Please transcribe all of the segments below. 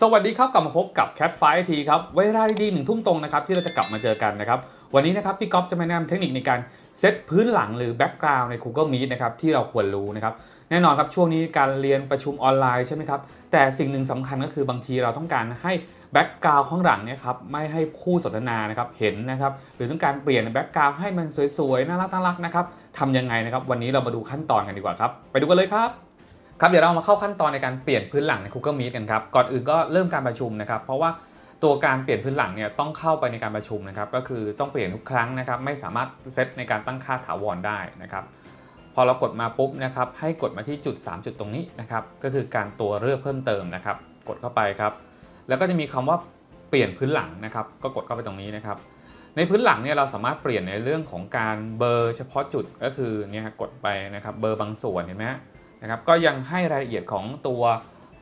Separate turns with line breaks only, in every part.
สวัสดีครับกลับมาพบกับ Cat 5ทีครับเวลาดีๆหนึ่งทุ่มตรงนะครับที่เราจะกลับมาเจอกันนะครับ วันนี้นะครับพี่ก๊อฟจะมาแนะนำเทคนิคในการเซตพื้นหลังหรือแบ็กกราวน์ใน Google Meet นะครับที่เราควรรู้นะครับแน่นอนครับช่วงนี้การเรียนประชุมออนไลน์ใช่ไหมครับแต่สิ่งหนึ่งสำคัญก็คือบางทีเราต้องการให้แบ็กกราวน์ข้างหลังเนี่ยครับไม่ให้คู่สนทนานะครับเห็นนะครับหรือต้องการเปลี่ยนแบ็กกราวน์ให้มันสวยๆน่ารักน่ารักนะครับทำยังไงนะครับวันนี้เรามาดูขั้นตอนกันดีกว่าครับไปดูกันเลยครับ ครับเดี๋ยวเรามาเข้าขั้นตอนในการเปลี่ยนพื้นหลังใน Google Meet กันครับก่อนอื่นก็เริ่มการประชุมนะครับ เพราะว่าตัวการเปลี่ยนพื้นหลังเนี่ยต้องเข้าไปในการประชุมนะครับ ก็คือต้องเปลี่ยนทุกครั้งนะครับ ไม่สามารถเซตในการตั้งค่าถาวรได้นะครับพอเรากดมาปุ๊บนะครับ ให้กดมาที่จุด 3 จุดตรงนี้นะครับ ก็คือการตัวเลือกเพิ่มเติมนะครับ กดเข้าไปครับ แล้วก็จะมีคำว่าเปลี่ยนพื้นหลังนะครับ ก็กดเข้าไปตรงนี้นะครับ ในพื้นหลังเนี่ยเราสามารถเปลี่ยนในเรื่องของการเบอร์เฉพาะจุดก็คือเนี่ยกดไปนะครับ เบอร์บางส่วนเห็นไหมฮะ นะครับก็ยังให้รายละเอียดของตัว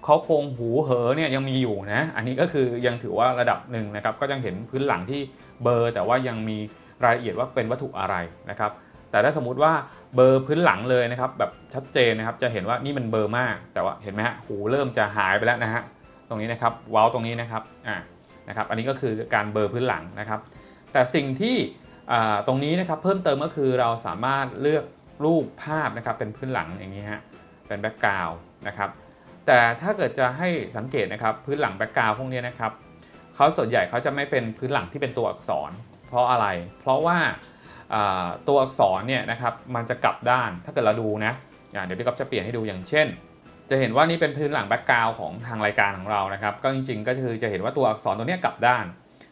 เขาโครงหูเหอเนี่ยยังมีอยู่นะ อันนี้ก็คือยังถือว่าระดับหนึ่งนะครับ ก็ยังเห็นพื้นหลังที่เบอร์ แต่ว่ายังมีรายละเอียดว่าเป็นวัตถุอะไรนะครับ แต่ถ้าสมมุติว่าเบอร์พื้นหลังเลยนะครับแบบชัดเจนนะครับ จะเห็นว่านี่มันเบอร์มาก แต่ว่าเห็นไหมฮะหูเริ่มจะหายไปแล้วนะฮะ ตรงนี้นะครับเว้าตรงนี้นะครับอ่านะครับ อันนี้ก็คือการเบอร์พื้นหลังนะครับ แต่สิ่งที่ตรงนี้นะครับเพิ่มเติมก็คือเราสามารถเลือกรูปภาพนะครับเป็นพื้นหลังอย่างนี้ฮะ เป็นแบ็กกราวน์นะครับแต่ถ้าเกิดจะให้สังเกตนะครับพื้นหลังแบ็กกราวน์พวกนี้นะครับเขาส่วนใหญ่เขาจะไม่เป็นพื้นหลังที่เป็นตัวอักษร เพราะอะไร เพราะว่าตัวอักษรเนี่ยนะครับมันจะกลับด้านถ้าเกิดเราดูนะเดี๋ยวพี่ก๊อฟจะเปลี่ยนให้ดูอย่างเช่น จะเห็นว่านี่เป็นพื้นหลังแบ็กกราวน์ของทางรายการของเรานะครับ ก็จริงๆ ก็คือจะเห็นว่าตัวอักษรตัวเนี้ยกลับด้าน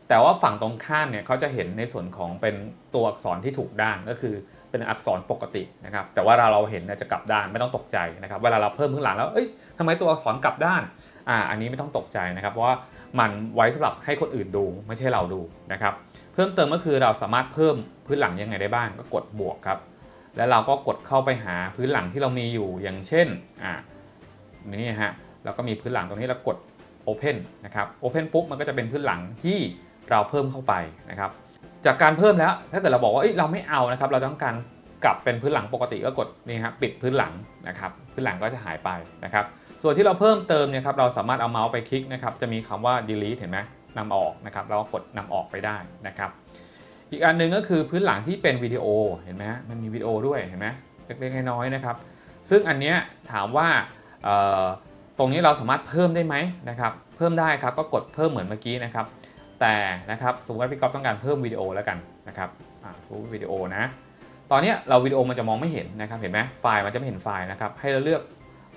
แต่ว่าฝั่งตรงข้ามเนี่ยเขาจะเห็นในส่วนของเป็นตัวอักษรที่ถูกด้านก็คือ เป็นอักษรปกตินะครับแต่ว่าเราเห็นจะกลับด้านไม่ต้องตกใจนะครับเวลาเราเพิ่มพื้นหลังแล้วเอ้ยทำไมตัวอักษรกลับด้านอ่าอันนี้ไม่ต้องตกใจนะครับเพราะว่ามันไว้สำหรับให้คนอื่นดูไม่ใช่เราดูนะครับเพิ่มเติมก็คือเราสามารถเพิ่มพื้นหลังยังไงได้บ้างก็กดบวกครับแล้วเราก็กดเข้าไปหาพื้นหลังที่เรามีอยู่อย่างเช่นอ่านี่ฮะแล้วก็มีพื้นหลังตรงนี้แล้วกด Open นะครับ Open ปุ๊บมันก็จะเป็นพื้นหลังที่เราเพิ่มเข้าไปนะครับ จากการเพิ่มแล้ว ถ้าเกิดเราบอกว่าเอ้ยเราไม่เอานะครับ เราต้องการกลับเป็นพื้นหลังปกติก็กดนี่ครับปิดพื้นหลังนะครับพื้นหลังก็จะหายไปนะครับ ส่วนที่เราเพิ่มเติมเนี่ยครับเราสามารถเอาเมาส์ไปคลิกนะครับจะมีคำว่า delete เห็นไหมนำออกนะครับเราก็กดนำออกไปได้นะครับ อีกอันหนึงก็คือพื้นหลังที่เป็นวิดีโอเห็นไหมมันมีวิดีโอด้วยเห็นไหมเล็กๆน้อยๆนะครับ ซึ่งอันเนี้ยถามว่าตรงนี้เราสามารถเพิ่มได้ไหมนะครับ เพิ่มได้ครับก็กดเพิ่มเหมือนเมื่อกี้นะครับ แต่นะครับสมมติว่าพี่ก๊อฟต้องการเพิ่มวิดีโอแล้วกันนะครับอ่าสมมติวิดีโอนะ ตอนนี้เราวิดีโอมันจะมองไม่เห็นนะครับเห็นไหมไฟล์มันจะไม่เห็นไฟล์นะครับให้เราเลือก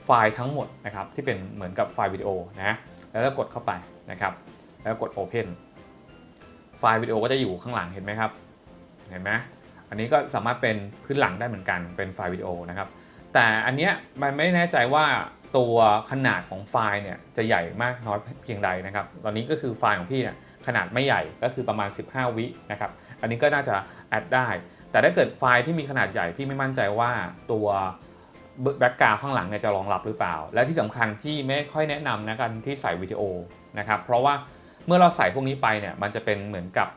ไฟล์ทั้งหมดนะครับที่เป็นเหมือนกับไฟล์วิดีโอนะแล้วก็กดเข้าไปนะครับแล้วกด Open ไฟล์วิดีโอก็จะอยู่ข้างหลังเห็นไหมครับเห็นไหมอันนี้ก็สามารถเป็นพื้นหลังได้เหมือนกันเป็นไฟล์วิดีโอนะครับแต่อันเนี้ยมันไม่แน่ใจว่า ตัวขนาดของไฟล์เนี่ยจะใหญ่มากน้อยเพียงใดนะครับ ตอนนี้ก็คือไฟล์ของพี่เนี่ยขนาดไม่ใหญ่ก็คือประมาณ 15 วินะครับ อันนี้ก็น่าจะแอดได้ แต่ถ้าเกิดไฟล์ที่มีขนาดใหญ่พี่ไม่มั่นใจว่าตัวแบ็กกราวข้างหลังเนี่ยจะรองรับหรือเปล่า และที่สำคัญพี่ไม่ค่อยแนะนำนะกันที่ใส่วิดีโอนะครับ เพราะว่าเมื่อเราใส่พวกนี้ไปเนี่ยมันจะเป็นเหมือนกับ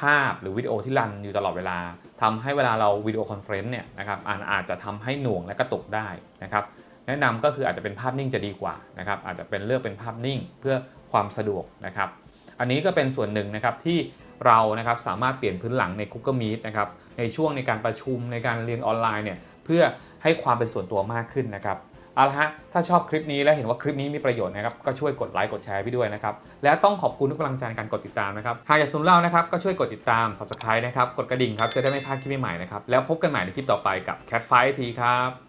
ภาพหรือวิดีโอที่รันอยู่ตลอดเวลาทำให้เวลาเราวิดีโอคอนเฟรนซ์เนี่ยนะครับอาจจะทำให้หน่วงและกระตุกได้นะครับ แนะนำก็คืออาจจะเป็นภาพนิ่งจะดีกว่านะครับอาจจะเป็นเลือกเป็นภาพนิ่งเพื่อความสะดวกนะครับอันนี้ก็เป็นส่วนหนึ่งนะครับที่เรานะครับสามารถเปลี่ยนพื้นหลังใน Google Meet นะครับในช่วงในการประชุมในการเรียนออนไลน์เนี่ยเพื่อให้ความเป็นส่วนตัวมากขึ้นนะครับเอาละฮะถ้าชอบคลิปนี้และเห็นว่าคลิปนี้มีประโยชน์นะครับก็ช่วยกดไลค์กดแชร์พี่ด้วยนะครับและต้องขอบคุณทุกกำลังใจในการกดติดตามนะครับหากอยากสนเล่านะครับก็ช่วยกดติดตาม Subscribe นะครับกดกระดิ่งครับจะได้ไม่พลาดคลิปใหม่ๆนะครับแล้วพบกันใหม่ในคลิปต่อไปกับ Cat Fight ทีครับ